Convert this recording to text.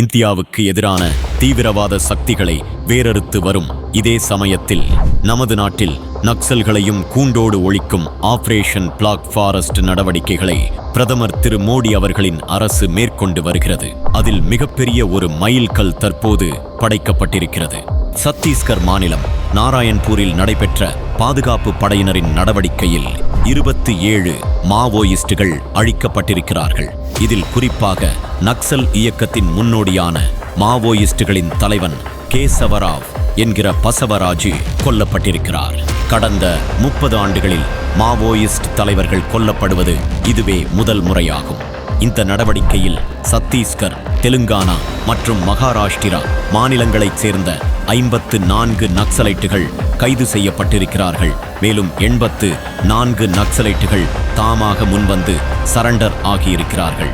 இந்தியாவுக்கு எதிரான தீவிரவாத சக்திகளை வேரறுத்து வரும் இதே சமயத்தில் நமது நாட்டில் நக்சல்களையும் கூண்டோடு ஒழிக்கும் ஆபரேஷன் பிளாக் ஃபாரஸ்ட் நடவடிக்கைகளை பிரதமர் திரு மோடி அவர்களின் அரசு மேற்கொண்டு வருகிறது. அதில் மிகப்பெரிய ஒரு மைல்கல் தற்போது படைக்கப்பட்டிருக்கிறது. சத்தீஸ்கர் மாநிலம் நாராயண்பூரில் நடைபெற்ற பாதுகாப்பு படையினரின் நடவடிக்கையில் இருபத்தி ஏழு மாவோயிஸ்டுகள் அழிக்கப்பட்டிருக்கிறார்கள். இதில் குறிப்பாக நக்சல் இயக்கத்தின் முன்னோடியான மாவோயிஸ்டுகளின் தலைவன் கேசவராவ் என்கிற பசவராஜு கொல்லப்பட்டிருக்கிறார். கடந்த முப்பது ஆண்டுகளில் மாவோயிஸ்ட் தலைவர்கள் கொல்லப்படுவது இதுவே முதல் முறையாகும். இந்த நடவடிக்கையில் சத்தீஸ்கர் தெலுங்கானா மற்றும் மகாராஷ்டிரா மாநிலங்களைச் சேர்ந்த ஐம்பத்து நான்கு நக்சலைட்டுகள் கைது செய்யப்பட்டிருக்கிறார்கள். மேலும் எண்பத்து நான்கு நக்சலைட்டுகள் தாமாக முன்வந்து சரண்டர் ஆகியிருக்கிறார்கள்.